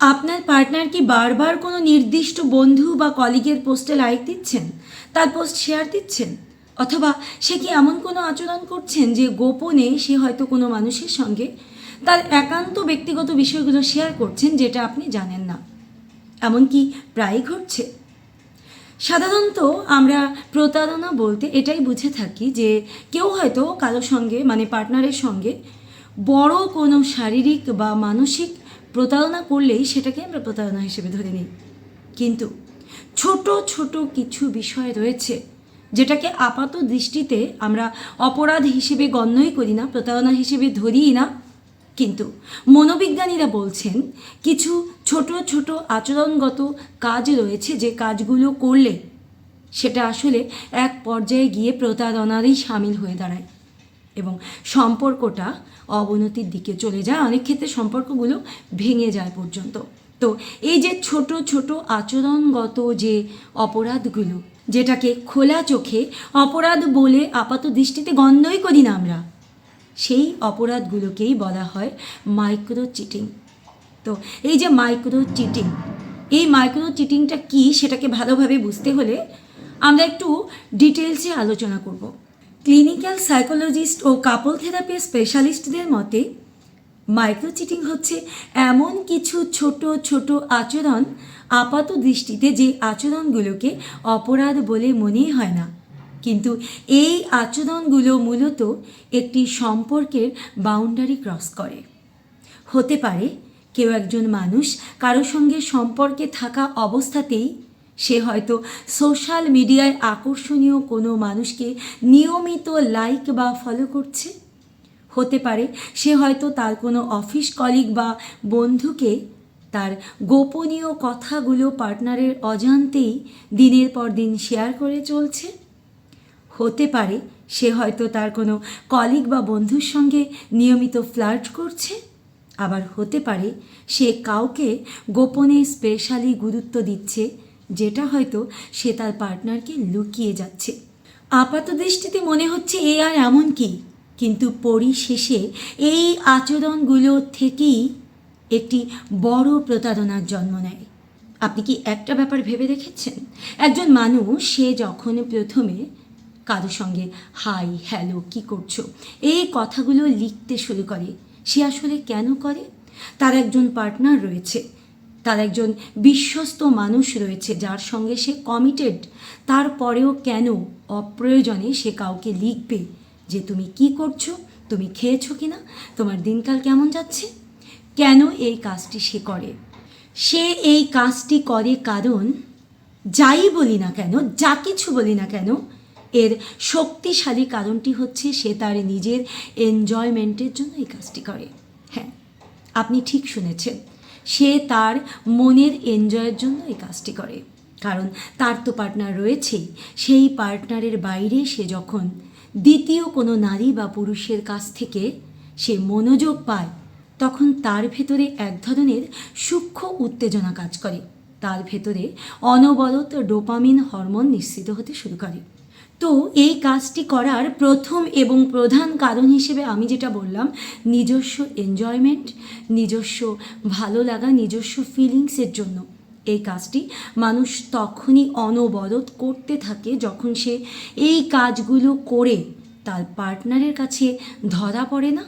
আপনার পার্টনার কি বারবার কোনো নির্দিষ্ট বন্ধু বা কলিগের পোস্টে লাইক দিচ্ছেন? তার পোস্ট শেয়ার দিচ্ছেন? অথবা সে কি এমন কোনো আচরণ করছেন যে গোপনে সে হয়তো কোনো মানুষের সঙ্গে তার একান্ত ব্যক্তিগত বিষয়গুলো শেয়ার করছেন যেটা আপনি জানেন না? এমনকি প্রায়ই ঘটছে? সাধারণত আমরা প্রতারণা বলতে এটাই বুঝে থাকি যে কেউ হয়তো কারোর সঙ্গে মানে পার্টনারের সঙ্গে বড় কোনো শারীরিক বা মানসিক প্রতারণা করলেই সেটাকে আমরা প্রতারণা হিসেবে ধরে নিই। কিন্তু ছোট ছোট কিছু বিষয় রয়েছে যেটাকে আপাত দৃষ্টিতে আমরা অপরাধ হিসেবে গণ্যই করি না, প্রতারণা হিসেবে ধরিই না। কিন্তু মনোবিজ্ঞানীরা বলছেন কিছু ছোট ছোট আচরণগত কাজ রয়েছে যে কাজগুলো করলে সেটা আসলে এক পর্যায়ে গিয়ে প্রতারণারই সামিল হয়ে দাঁড়ায়। এবং সম্পর্কটা অবনতির দিকে চলে যায়। অনেক ক্ষেত্রে সম্পর্কগুলো ভেঙে যায় পর্যন্ত। তো এই যে ছোট ছোট আচরণগত যে অপরাধগুলো, যেটাকে খোলা চোখে অপরাধ বলে আপাত দৃষ্টিতে গণ্যই করি না আমরা, সেই অপরাধগুলোকেই বলা হয় মাইক্রো চিটিং। তো এই যে মাইক্রো চিটিং, এই মাইক্রো চিটিংটা কী সেটাকে ভালোভাবে বুঝতে হলে আমরা একটু ডিটেলসে আলোচনা করব। ক্লিনিক্যাল সাইকোলজিস্ট ও কাপল থেরাপি স্পেশালিস্টদের মতে মাইক্রো চিটিং হচ্ছে এমন কিছু ছোট ছোট আচরণ আপাত দৃষ্টিতে যে আচরণগুলোকে অপরাধ বলে মনেই হয় না। কিন্তু এই আচরণগুলো মূলত একটি সম্পর্কের বাউন্ডারি ক্রস করে। হতে পারে, কেউ একজন মানুষ কারোর সঙ্গে সম্পর্কে থাকা অবস্থাতেই সে হয়তো সোশ্যাল মিডিয়ায় আকর্ষণীয় কোনো মানুষকে নিয়মিত লাইক বা ফলো করছে? হতে পারে সে হয়তো তার কোনো অফিস কলিগ বা বন্ধুকে তার গোপনীয় কথাগুলো পার্টনারের অজান্তেই দিনের পর দিন শেয়ার করে চলছে? হতে পারে সে হয়তো তার কোনো কলিগ বা বন্ধুর সঙ্গে নিয়মিত ফ্লার্ট করছে? আবার হতে পারে সে কাউকে গোপনে স্পেশালি গুরুত্ব দিচ্ছে যেটা হয়তো সে তার পার্টনারকে লুকিয়ে যাচ্ছে। আপাত দৃষ্টিতে মনে হচ্ছে এ আর এমন কি, কিন্তু পরিশেষে এই আচরণগুলো থেকেই একটি বড় প্রতারণার জন্ম নেয়। আপনি কি একটা ব্যাপার ভেবে দেখেছেন? একজন মানুষ, সে যখন প্রথমে কারোর সঙ্গে, হাই, হ্যালো, কি করছ? এই কথাগুলো লিখতে শুরু করে, সে আসলে কেন করে? তার একজন পার্টনার রয়েছে। তার একজন বিশ্বস্ত মানুষ রয়েছে যার সঙ্গে সে কমিটেড তারপরেও কেন অপ্রয়োজনে সে কাউকে লিখবে যে তুমি কি করছ, তুমি খেয়েছো কি না তোমার দিনকাল কেমন যাচ্ছে? কেন এই কাজটি সে করে? সে এই কাজটি করে কারণ যাই বলি না কেন, যা কিছু বলি না কেন, এর শক্তিশালী কারণটি হচ্ছে সে তার নিজের এনজয়মেন্টের জন্য এই কাজটি করে। হ্যাঁ আপনি ঠিক শুনেছেন। সে তার মনের এনজয়ের জন্য এই কাজটি করে। কারণ তার তো পার্টনার রয়েছেই। সেই পার্টনারের বাইরে সে যখন দ্বিতীয় কোনো নারী বা পুরুষের কাছ থেকে সে মনোযোগ পায়, তখন তার ভেতরে এক ধরনের সূক্ষ্ম উত্তেজনা কাজ করে। তার ভেতরে অনবরত ডোপামিন হরমোন নিঃসৃত হতে শুরু করে। তো এই কাজটি করার প্রথম এবং প্রধান কারণ হিসেবে আমি যেটা বললাম, নিজস্ব এনজয়মেন্ট নিজস্ব ভালো লাগা, নিজস্ব ফিলিংসের জন্য। এই কাজটি মানুষ তখনই অনবরত করতে থাকে যখন সে এই কাজগুলো করে তার পার্টনারের কাছে ধরা পড়ে না।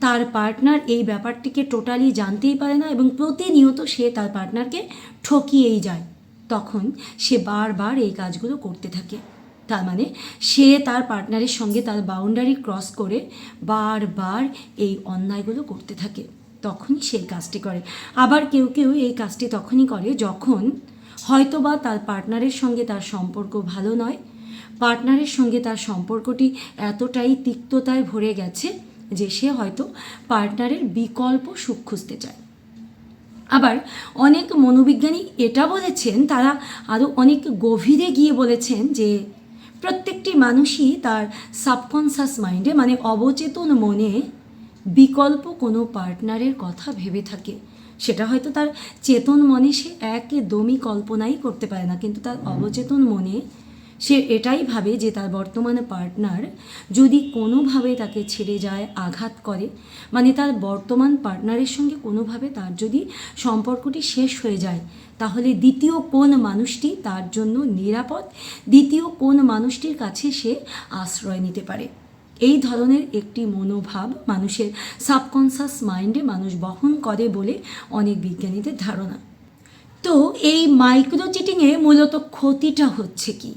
তার পার্টনার এই ব্যাপারটিকে টোটালি জানতেই পারে না এবং প্রতিনিয়ত সে তার পার্টনারকে ঠকিয়েই যায়। তখন সে বারবার এই কাজগুলো করতে থাকে। তার মানে সে তার পার্টনারের সঙ্গে তার বাউন্ডারি ক্রস করে বারবার এই অন্যায়গুলো করতে থাকে। তখনই সে কাজটি করে। আবার কেউ কেউ এই কাজটি তখনই করে যখন হয়তোবা তার পার্টনারের সঙ্গে তার সম্পর্ক ভালো নয় পার্টনারের সঙ্গে তার সম্পর্কটি এতটাই তিক্ততায় ভরে গেছে যে সে হয়তো পার্টনারের বিকল্প সুখ খুঁজতে চায়। আবার অনেক মনোবিজ্ঞানী এটা বলেছেন, তারা আরও অনেক গভীরে গিয়ে বলেছেন যে প্রত্যেকটি মানুষই তার সাবকনসাস মাইন্ডে মানে অবচেতন মনে বিকল্প কোনো পার্টনারের কথা ভেবে থাকে। সেটা হয়তো তার চেতন মনে সে একদমই কল্পনাই করতে পারে না, কিন্তু তার অবচেতন মনে সে এটাই ভাবে যে তার বর্তমান পার্টনার যদি কোনোভাবে তাকে ছেড়ে যায়, আঘাত করে মানে তার বর্তমান পার্টনারের সঙ্গে কোনোভাবে তার যদি সম্পর্কটি শেষ হয়ে যায়, তাহলে দ্বিতীয় কোন মানুষটি তার জন্য নিরাপদ? দ্বিতীয় কোন মানুষটির কাছে সে আশ্রয় নিতে পারে? এই ধরনের একটি মনোভাব মানুষের সাবকনসাস মাইন্ডে মানুষ বহন করে বলে অনেক বিজ্ঞানীদের ধারণা। তো এই মাইক্রো চিটিংয়ে মূলত ক্ষতিটা হচ্ছে কি?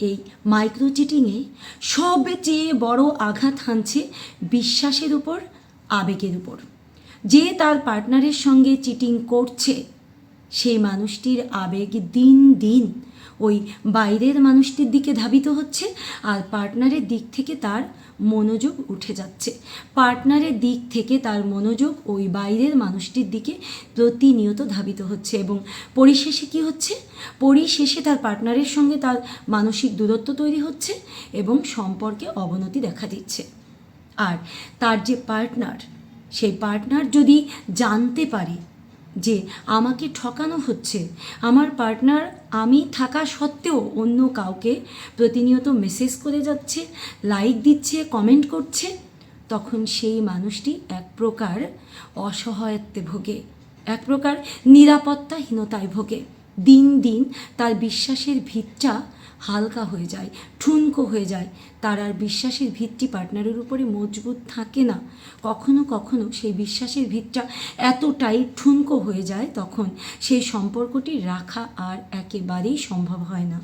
এই মাইক্রো চিটিংয়ে সবচেয়ে বড় আঘাত হানছে বিশ্বাসের উপর, আবেগের উপর। যে তার পার্টনারের সঙ্গে চিটিং করছে সেই মানুষটির আবেগ দিন দিন ওই বাইরের মানুষটির দিকে ধাবিত হচ্ছে আর পার্টনারের দিক থেকে তার মনোযোগ উঠে যাচ্ছে। পার্টনারের দিক থেকে তার মনোযোগ ওই বাইরের মানুষটির দিকে প্রতিনিয়ত ধাবিত হচ্ছে এবং পরিশেষে কি হচ্ছে? পরিশেষে তার পার্টনারের সঙ্গে তার মানসিক দূরত্ব তৈরি হচ্ছে এবং সম্পর্কে অবনতি দেখা দিচ্ছে। আর তার যে পার্টনার, সেই পার্টনার যদি জানতে পারে যে আমাকে ঠকানো হচ্ছে। আমার পার্টনার, আমি থাকা সত্ত্বেও অন্য কাউকে প্রতিনিয়ত মেসেজ করে যাচ্ছে, লাইক দিচ্ছে, কমেন্ট করছে। তখন সেই মানুষটি এক প্রকার অসহায়ত্বে ভোগে, এক প্রকার নিরাপত্তাহীনতায় ভোগে। দিন দিন তার বিশ্বাসের ভিতটা হালকা হয়ে যায়, ঠুনকো হয়ে যায়। তার আর বিশ্বাসের ভিতটি পার্টনারের উপরে মজবুত থাকে না। কখনো কখনো সেই বিশ্বাসের ভিতটা এতটাই ঠুনকো হয়ে যায় তখন সেই সম্পর্কটি রাখা আর একেবারেই সম্ভব হয় না।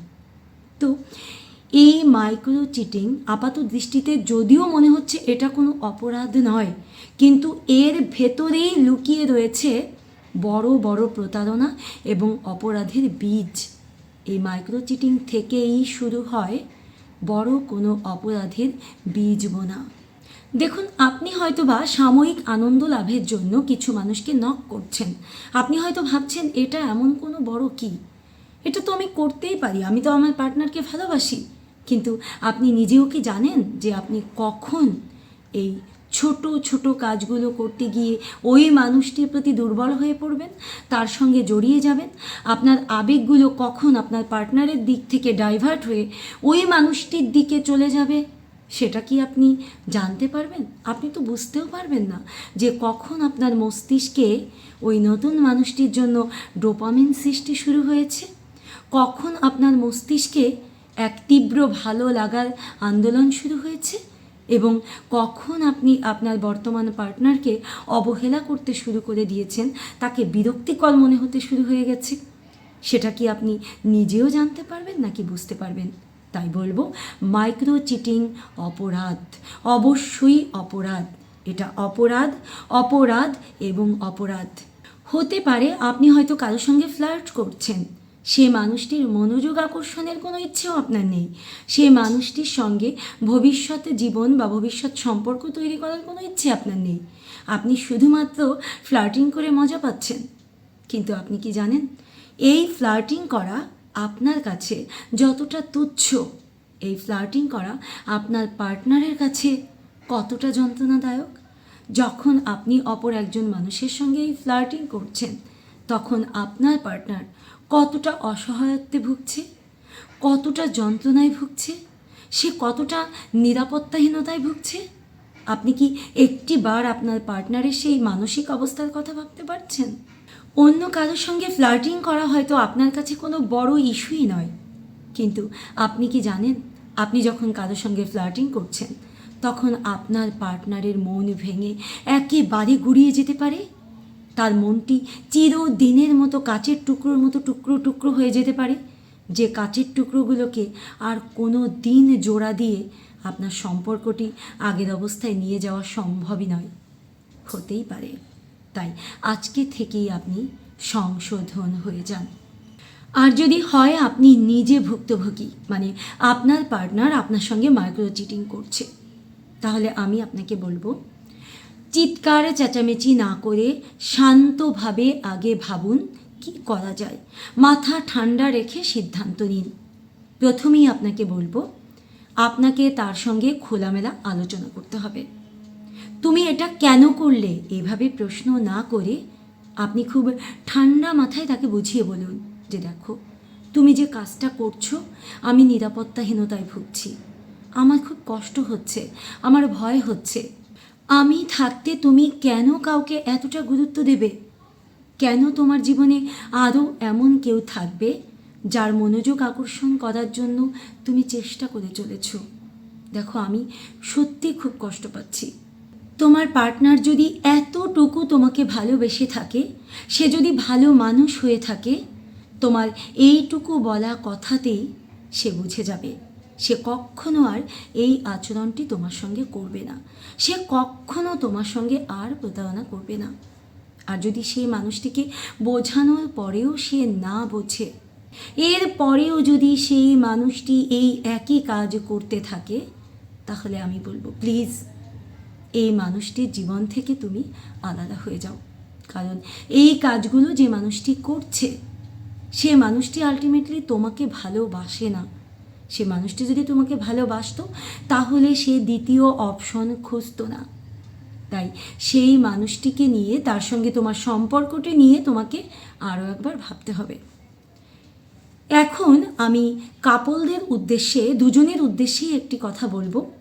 তো এই মাইক্রো চিটিং আপাত দৃষ্টিতে যদিও মনে হচ্ছে এটা কোনো অপরাধ নয়, কিন্তু এর ভেতরেই লুকিয়ে রয়েছে বড় বড় প্রতারণা এবং অপরাধের বীজ। এই মাইক্রো চিটিং থেকেই শুরু হয় বড় কোনো অপরাধের বীজ বোনা দেখুন, আপনি হয়তো বা সাময়িক আনন্দ লাভের জন্য কিছু মানুষকে নক করছেন। আপনি হয়তো ভাবছেন, এটা এমন কোনো বড় কি? এটা তো আমি করতেই পারি, আমি তো আমার পার্টনারকে ভালোবাসি। কিন্তু আপনি নিজেও কি জানেন যে আপনি কখন এই ছোট ছোট কাজগুলো করতে গিয়ে ওই মানুষটির প্রতি দুর্বল হয়ে পড়বেন, তার সঙ্গে জড়িয়ে যাবেন। আপনার আবেগগুলো কখন আপনার পার্টনারের দিক থেকে ডাইভার্ট হয়ে ওই মানুষটির দিকে চলে যাবে, সেটা কি আপনি জানতে পারবেন? আপনি তো বুঝতেও পারবেন না যে কখন আপনার মস্তিষ্কে ওই নতুন মানুষটির জন্য ডোপামিন সৃষ্টি শুরু হয়েছে। কখন আপনার মস্তিষ্কে এক তীব্র ভালো লাগার আন্দোলন শুরু হয়েছে। এবং কখন আপনি আপনার বর্তমান পার্টনারকে অবহেলা করতে শুরু করে দিয়েছেন, তাকে বিরক্তিকর মনে হতে শুরু হয়ে গেছে? সেটা কি আপনি নিজেও জানতে পারবেন নাকি বুঝতে পারবেন? তাই বলব মাইক্রো চিটিং অপরাধ, অবশ্যই অপরাধ। এটা অপরাধ অপরাধ এবং অপরাধ। হতে পারে আপনি হয়তো কারোর সঙ্গে ফ্লার্ট করছেন সে মানুষটির মনোযোগ আকর্ষণের কোনো ইচ্ছেও আপনার নেই। সে মানুষটির সঙ্গে ভবিষ্যতে জীবন বা ভবিষ্যৎ সম্পর্ক তৈরি করার কোনো ইচ্ছে আপনার নেই। আপনি শুধুমাত্র ফ্লার্টিং করে মজা পাচ্ছেন। কিন্তু আপনি কি জানেন? এই ফ্লার্টিং করা আপনার কাছে যতটা তুচ্ছ, এই ফ্লার্টিং করা আপনার পার্টনারের কাছে কতটা যন্ত্রণাদায়ক? যখন আপনি অপর একজন মানুষের সঙ্গে এই ফ্লার্টিং করছেন, তখন আপনার পার্টনার কতটা অসহায়ত্বে ভুগছে, কতটা যন্ত্রণায় ভুগছে, সে কতটা নিরাপত্তাহীনতায় ভুগছে? আপনি কি একটি বার আপনার পার্টনারের সেই মানসিক অবস্থার কথা ভাবতে পারছেন? অন্য কারোর সঙ্গে ফ্লার্টিং করা হয়তো আপনার কাছে কোনো বড় ইস্যুই নয়। কিন্তু আপনি কি জানেন, আপনি যখন কারোর সঙ্গে ফ্লার্টিং করছেন, তখন আপনার পার্টনারের মন ভেঙে একেবারে গুড়িয়ে যেতে পারে? তার মনটি চিরদিনের মতো কাচের টুকরোর মতো টুকরো টুকরো হয়ে যেতে পারে। যে কাচের টুকরোগুলোকে আর কোনো দিন জোড়া দিয়ে আপনার সম্পর্কটি আগের অবস্থায় নিয়ে যাওয়া সম্ভবই নয়। হতেই পারে। তাই আজকে থেকেই আপনি সংশোধন হয়ে যান। আর যদি হয়, আপনি নিজে ভুক্তভোগী মানে আপনার পার্টনার আপনার সঙ্গে মাইক্রো চিটিং করছে। তাহলে আমি আপনাকে বলব চিৎকার চেঁচামেচি না করে শান্তভাবে আগে ভাবুন, কি করা যায়? মাথা ঠান্ডা রেখে সিদ্ধান্ত নিন। প্রথমেই আপনাকে বলব, আপনাকে তার সঙ্গে খোলামেলা আলোচনা করতে হবে। তুমি এটা কেন করলে? এভাবে প্রশ্ন না করে আপনি খুব ঠান্ডা মাথায় তাকে বুঝিয়ে বলুন যে দেখো, তুমি যে কাজটা করছ, আমি নিরাপত্তাহীনতায় ভুগছি। আমার খুব কষ্ট হচ্ছে, আমার ভয় হচ্ছে। আমি থাকতে তুমি কেন কাউকে এতটা গুরুত্ব দেবে? কেন তোমার জীবনে আরও এমন কেউ থাকবে, যার মনোযোগ আকর্ষণ করার জন্য তুমি চেষ্টা করে চলেছ? দেখো, আমি সত্যি খুব কষ্ট পাচ্ছি। তোমার পার্টনার যদি এতটুকু তোমাকে ভালোবেসে থাকে, সে যদি ভালো মানুষ হয়ে থাকে, তোমার এইটুকু বলা কথাতেই সে বুঝে যাবে। সে কখনো আর এই আচরণটি তোমার সঙ্গে করবে না। সে কখনো তোমার সঙ্গে আর প্রতারণা করবে না। আর যদি সেই মানুষটিকে বোঝানোর পরেও সে না বোঝে, এর পরেও যদি সেই মানুষটি এই একই কাজ করতে থাকে, তাহলে আমি বলব, প্লিজ, এই মানুষটির জীবন থেকে তুমি আলাদা হয়ে যাও। কারণ এই কাজগুলো যে মানুষটি করছে, সে মানুষটি আলটিমেটলি তোমাকে ভালোবাসে না। সে মানুষটি যদি তোমাকে ভালোবাসতো, তাহলে সে দ্বিতীয় অপশন খুঁজতো না। তাই সেই মানুষটিকে নিয়ে, তার সঙ্গে তোমার সম্পর্কটি নিয়ে তোমাকে আরও একবার ভাবতে হবে। এখন আমি কাপলদের উদ্দেশ্যে, দুজনের উদ্দেশ্যেই একটি কথা বলব।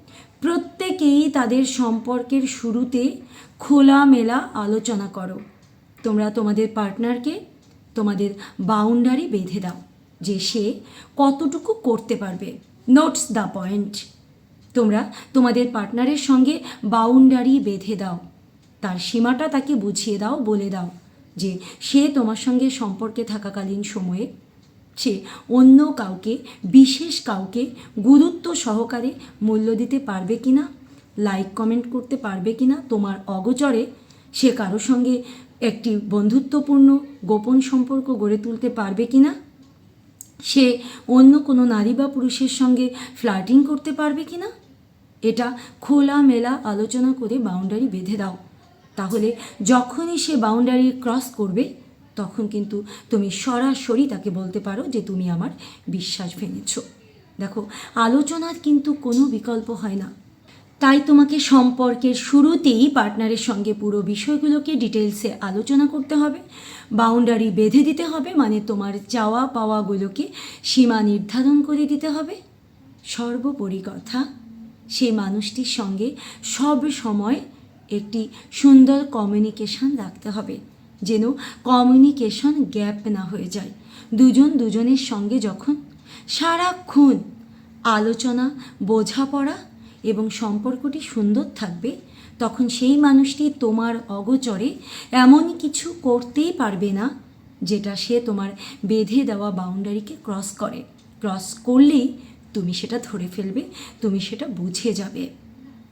প্রত্যেকেই তাদের সম্পর্কের শুরুতে খোলামেলা আলোচনা করো। তোমরা তোমাদের পার্টনারকে তোমাদের বাউন্ডারি বেঁধে দাও। যে সে কতটুকু করতে পারবে। নোটস দ্য পয়েন্ট তোমরা তোমাদের পার্টনারের সঙ্গে বাউন্ডারি বেঁধে দাও। তার সীমাটা তাকে বুঝিয়ে দাও, বলে দাও যে সে তোমার সঙ্গে সম্পর্কে থাকাকালীন সময়ে সে অন্য কাউকে, বিশেষ কাউকে গুরুত্ব সহকারে মূল্য দিতে পারবে কি না লাইক কমেন্ট করতে পারবে কি না তোমার অগচরে সে কারও সঙ্গে একটি বন্ধুত্বপূর্ণ, গোপন সম্পর্ক গড়ে তুলতে পারবে কি না সে অন্য কোনো নারী বা পুরুষের সঙ্গে ফ্লার্টিং করতে পারবে কি না? এটা খোলামেলা আলোচনা করে বাউন্ডারি বেঁধে দাও। তাহলে যখনই সে বাউন্ডারি ক্রস করবে, তখন কিন্তু তুমি সরাসরি তাকে বলতে পারো যে তুমি আমার বিশ্বাস ভেঙেছ। দেখো, আলোচনার কিন্তু কোনো বিকল্প হয় না। তাই তোমাকে সম্পর্কের শুরুতেই পার্টনারের সঙ্গে পুরো বিষয়গুলোকে ডিটেলসে আলোচনা করতে হবে। বাউন্ডারি বেঁধে দিতে হবে মানে তোমার চাওয়া পাওয়াগুলোকে সীমা নির্ধারণ করে দিতে হবে। সর্বোপরি কথা সেই মানুষটির সঙ্গে সব সময় একটি সুন্দর কমিউনিকেশন রাখতে হবে, যেন কমিউনিকেশন গ্যাপ না হয়ে যায়। দুজন দুজনের সঙ্গে যখন সারাক্ষণ আলোচনা, বোঝাপড়া এবং সম্পর্কটি সুন্দর থাকবে, তখন সেই মানুষটি তোমার অগোচরে এমন কিছু করতেই পারবে না, যেটা সে তোমার বেঁধে দেওয়া বাউন্ডারিকে ক্রস করে। ক্রস করলেই তুমি সেটা ধরে ফেলবে, তুমি সেটা বুঝে যাবে।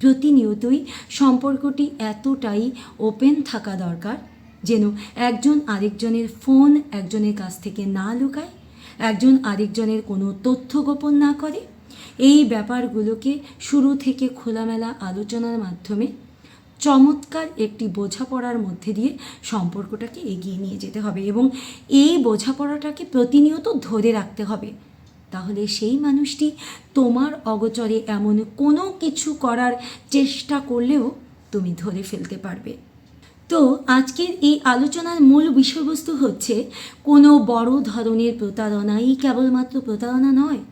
প্রতিনিয়তই সম্পর্কটি এতটাই ওপেন থাকা দরকার, যেন একজন আরেকজনের ফোন একজনের কাছ থেকে না লুকায়, একজন আরেকজনের কোনো তথ্য গোপন না করে এই ব্যাপারগুলোকে শুরু থেকে খোলামেলা আলোচনার মাধ্যমে চমৎকার একটি বোঝাপড়ার মধ্যে দিয়ে সম্পর্কটাকে এগিয়ে নিয়ে যেতে হবে এবং এই বোঝাপড়াটাকে প্রতিনিয়ত ধরে রাখতে হবে। তাহলে সেই মানুষটি তোমার অগচরে এমন কোনো কিছু করার চেষ্টা করলেও তুমি ধরে ফেলতে পারবে। তো আজকের এই আলোচনার মূল বিষয়বস্তু হচ্ছে কোনো বড় ধরনের প্রতারণাই কেবলমাত্র প্রতারণা নয়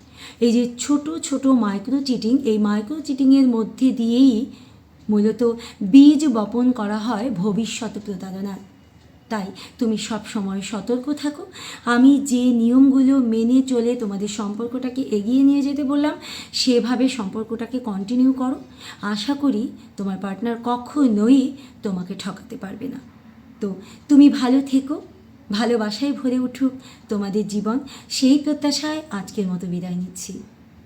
এই যে ছোট ছোট মাইক্রো চিটিং, এই মাইক্রো চিটিংয়ের মধ্যে দিয়েই মূলত বীজ বপন করা হয় ভবিষ্যৎ প্রতারণার তাই তুমি সব সময় সতর্ক থাকো। আমি যে নিয়মগুলো মেনে চলে তোমাদের সম্পর্কটাকে এগিয়ে নিয়ে যেতে বললাম, সেভাবে সম্পর্কটাকে কন্টিনিউ করো। আশা করি তোমার পার্টনার কখনোই তোমাকে ঠকাতে পারবে না। তো তুমি ভালো থেকো। ভালোবাসায় ভরে উঠুক তোমাদের জীবন সেই প্রত্যাশায় আজকের মতো বিদায় নিচ্ছি।